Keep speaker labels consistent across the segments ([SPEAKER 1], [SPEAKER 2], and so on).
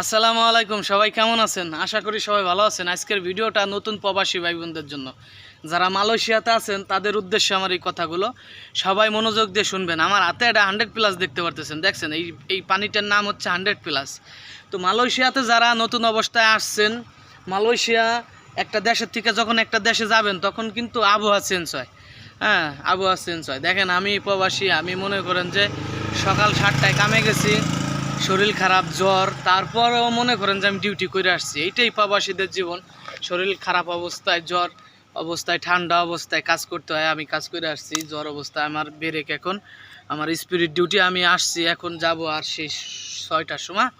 [SPEAKER 1] আসসালামু আলাইকুম, সবাই কেমন আছেন? আশা করি সবাই ভালো আছেন। আজকের ভিডিওটা নতুন প্রবাসী ভাই বোনদের জন্য। যারা মালয়েশিয়াতে আছেন, তাদের উদ্দেশ্যে আমার এই কথাগুলো। সবাই মনোযোগ দিয়ে শুনবেন। আমার হাতে একটা হান্ড্রেড প্লাস দেখতে পারতেছেন। দেখছেন, এই এই পানিটার নাম হচ্ছে হান্ড্রেড প্লাস তো মালয়েশিয়াতে যারা নতুন অবস্থায় আসছেন, মালয়েশিয়া একটা দেশের থেকে যখন একটা দেশে যাবেন, তখন কিন্তু আবহাওয়া চেঞ্জ হয়। হ্যাঁ আবহাওয়া চেঞ্জ হয়। দেখেন, আমি প্রবাসী, আমি মনে করেন যে সকাল সাতটায় কামে গেছি। শরীর খারাপ, জ্বর, তারপরেও মনে করেন যে আমি ডিউটি করে আসছি। এইটাই প্রবাসীদের জীবন। শরীর খারাপ অবস্থায়, জ্বর অবস্থায়, ঠান্ডা অবস্থায় কাজ করতে হয়, আমি কাজ করে আসছি। জ্বর অবস্থায় আমার বেরেক এখন। আমার স্পিরিট ডিউটি আমি আসছি, এখন যাব আর সেই ছয়টার সময়।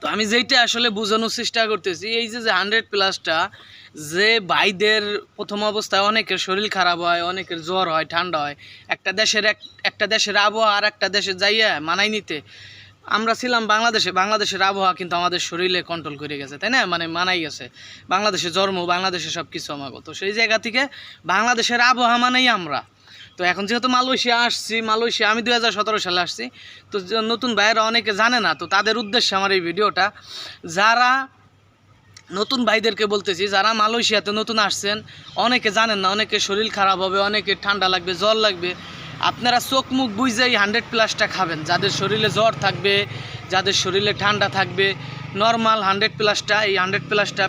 [SPEAKER 1] তো আমি যেইটা আসলে বোঝানোর চেষ্টা করতেছি, এই যে যে হান্ড্রেড প্লাসটা যে ভাইদের প্রথম অবস্থায় অনেকের শরীর খারাপ হয়, অনেকের জ্বর হয়, ঠান্ডা হয়, একটা দেশের এক, একটা দেশের আবহাওয়া আর একটা দেশে যাইয়া মানাই নিতে। আমরা ছিলাম বাংলাদেশে, বাংলাদেশের আবহাওয়া কিন্তু আমাদের শরীরে কন্ট্রোল করে গেছে, তাই না? মানে মানাই গেছে। বাংলাদেশে জন্ম, বাংলাদেশে সব কিছু আমাকে তো সেই জায়গা থেকে বাংলাদেশের আবহাওয়া মানেই আমরা। তো এখন যেহেতু মালয়েশিয়া আসছি, মালয়েশিয়া, আমি দু হাজার সতেরো সালে আসছি। তো নতুন ভাইয়েরা অনেকে জানে না, তো তাদের উদ্দেশ্যে আমার এই ভিডিওটা, যারা নতুন ভাইদেরকে বলতেছি, যারা মালয়েশিয়াতে নতুন আসছেন, অনেকে জানেন না, অনেকে শরীর খারাপ হবে, অনেকে ঠান্ডা লাগবে, জ্বর লাগবে। আপনারা চোখ মুখ বুঝেই হান্ড্রেড প্লাসটা খাবেন। যাদের শরীরে জ্বর থাকবে, যাদের শরীরে ঠান্ডা থাকবে নর্মাল হান্ড্রেড প্লাসটা, এই হান্ড্রেড প্লাসটা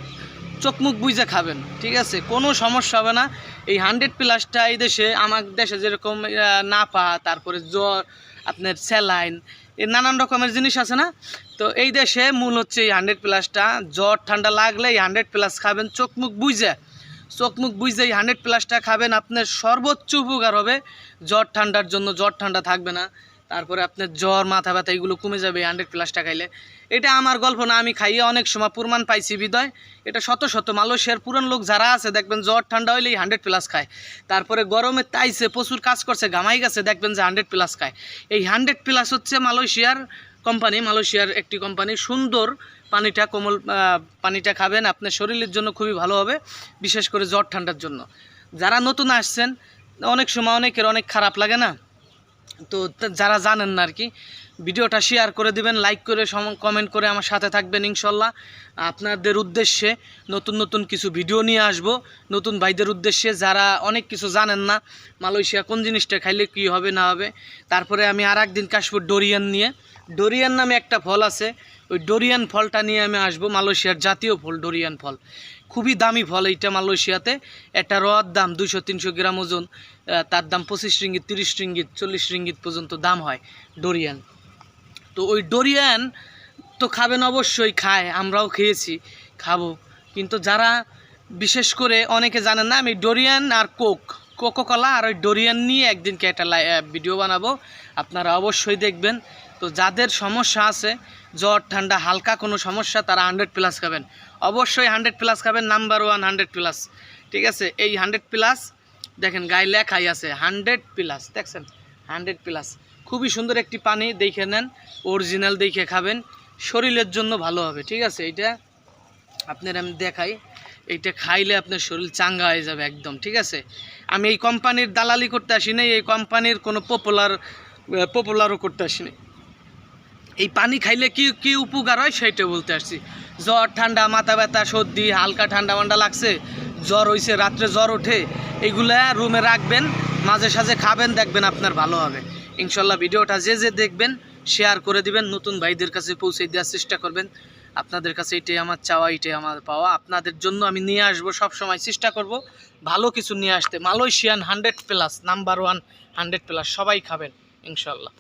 [SPEAKER 1] চোখ মুখ বুঝে খাবেন, ঠিক আছে? কোনো সমস্যা হবে না। এই হান্ড্রেড প্লাসটা এই দেশে, আমার দেশে যেরকম নাপা তারপরে জ্বর, আপনার স্যালাইন এই নানান রকমের জিনিস আছে না? তো এই দেশে মূল হচ্ছে এই হান্ড্রেড প্লাসটা। জ্বর, ঠান্ডা লাগলে এই হান্ড্রেড প্লাস খাবেন, চোখ মুখ বুঝে। চোখ মুখ বুঝে এই হান্ড্রেড প্লাসটা খাবেন, আপনার সর্বোচ্চ উপকার হবে জ্বর ঠান্ডার জন্য, জ্বর ঠান্ডা থাকবে না। তারপরে আপনার জ্বর, মাথা ব্যথা, এগুলো কমে যাবে হান্ড্রেড প্লাসটা খাইলে। এটা আমার গল্প না, আমি খাইয়ে অনেক সময় প্রমাণ পাইছি বিদয়। এটা শত শত মালয়েশিয়ার পুরান লোক যারা আছে, দেখবেন জ্বর ঠান্ডা হইলেই হান্ড্রেড প্লাস খায়। তারপরে গরমে তাইছে, প্রচুর কাজ করছে, ঘামাই গেছে, দেখবেন যে হান্ড্রেড প্লাস খায়। এই হান্ড্রেড প্লাস হচ্ছে মালয়েশিয়ার কোম্পানি, মালয়েশিয়ার একটি কোম্পানি। সুন্দর পানিটা, কোমল পানিটা খাবেন। আপনার শরীরের জন্য খুবই ভালো হবে, বিশেষ করে জ্বর ঠান্ডার জন্য। যারা নতুন আসছেন, অনেক সময় অনেকের অনেক খারাপ লাগে না। তো যারা জানেন না আর কি ভিডিওটা শেয়ার করে দিবেন লাইক করে কমেন্ট করে আমার সাথে থাকবেন ইনশাল্লাহ। আপনাদের উদ্দেশ্যে নতুন নতুন কিছু ভিডিও নিয়ে আসব। নতুন ভাইদের উদ্দেশ্যে যারা অনেক কিছু জানেন না, মালয়েশিয়া কোন জিনিসটা খাইলে কী হবে, না হবে, তারপরে আমি আর একদিন কাশবো ডোরিয়ান নিয়ে। ডোরিয়ান নামে একটা ফল আছে, ওই ডোরিয়ান ফলটা নিয়ে আমি আসব, মালয়েশিয়ার জাতীয় ফল, ডোরিয়ান ফল। খুবই দামি ফল এইটা মালয়েশিয়াতে একটা রদ দাম দুশো তিনশো গ্রাম ওজন তার দাম পঁচিশ রিঙ্গিত, তিরিশ রিঙ্গিত, চল্লিশ রিঙ্গিত পর্যন্ত দাম হয় ডোরিয়ান। তো ওই ডোরিয়ান তো খাবেন অবশ্যই, খায়, আমরাও খেয়েছি, খাব। কিন্তু যারা বিশেষ করে অনেকে জানেন না, আমি ডোরিয়ান আর কোক কোকো কলা আর ওই ডোরিয়ান নিয়ে একদিনকে একটা ভিডিও বানাবো, আপনারা অবশ্যই দেখবেন। তো যাদের সমস্যা আছে, জ্বর, ঠান্ডা, হালকা কোনো সমস্যা, তারা হান্ড্রেড প্লাস খাবেন। অবশ্যই হান্ড্রেড প্লাস খাবেন, নাম্বার ওয়ান হান্ড্রেড প্লাস। ঠিক আছে? এই হান্ড্রেড প্লাস, দেখেন গায়ে লেখাই আছে, হান্ড্রেড প্লাস, দেখছেন? Hundred plus. খুবই সুন্দর একটি পানি, দেখে নেন অরিজিনাল দেখে খাবেন, শরীরের জন্য ভালো হবে, ঠিক আছে? এইটা আপনার আমি দেখাই, এইটা খাইলে আপনার শরীর চাঙ্গা হয়ে যাবে একদম, ঠিক আছে? আমি এই কোম্পানির দালালি করতে আসি নাই, এই কোম্পানির কোনো পপুলার পপুলারও করতে আসি নাই। এই পানি খাইলে কি কি উপকার হয় সেইটা বলতে আসছি। জ্বর, ঠান্ডা, মাথা ব্যথা, সর্দি, হালকা ঠান্ডা মান্ডা লাগছে, জ্বর হইছে, রাত্রে জ্বর ওঠে, এইগুলা রুমে রাখবেন মাঝে সাঝে খাবেন, দেখবেন আপনার ভালো হবে। ইনশাল্লাহ ভিডিওটা যে যে দেখবেন শেয়ার করে দিবেন, নতুন ভাইদের কাছে পৌঁছে দেওয়ার চেষ্টা করবেন। আপনাদের কাছে এটাই আমার চাওয়া, এটাই আমার পাওয়া। আপনাদের জন্য আমি নিয়ে আসব সব সময় চেষ্টা করব ভালো কিছু নিয়ে আসতে। Malaysian hundred plus number one hundred plus সবাই খাবেন, ইনশাল্লাহ।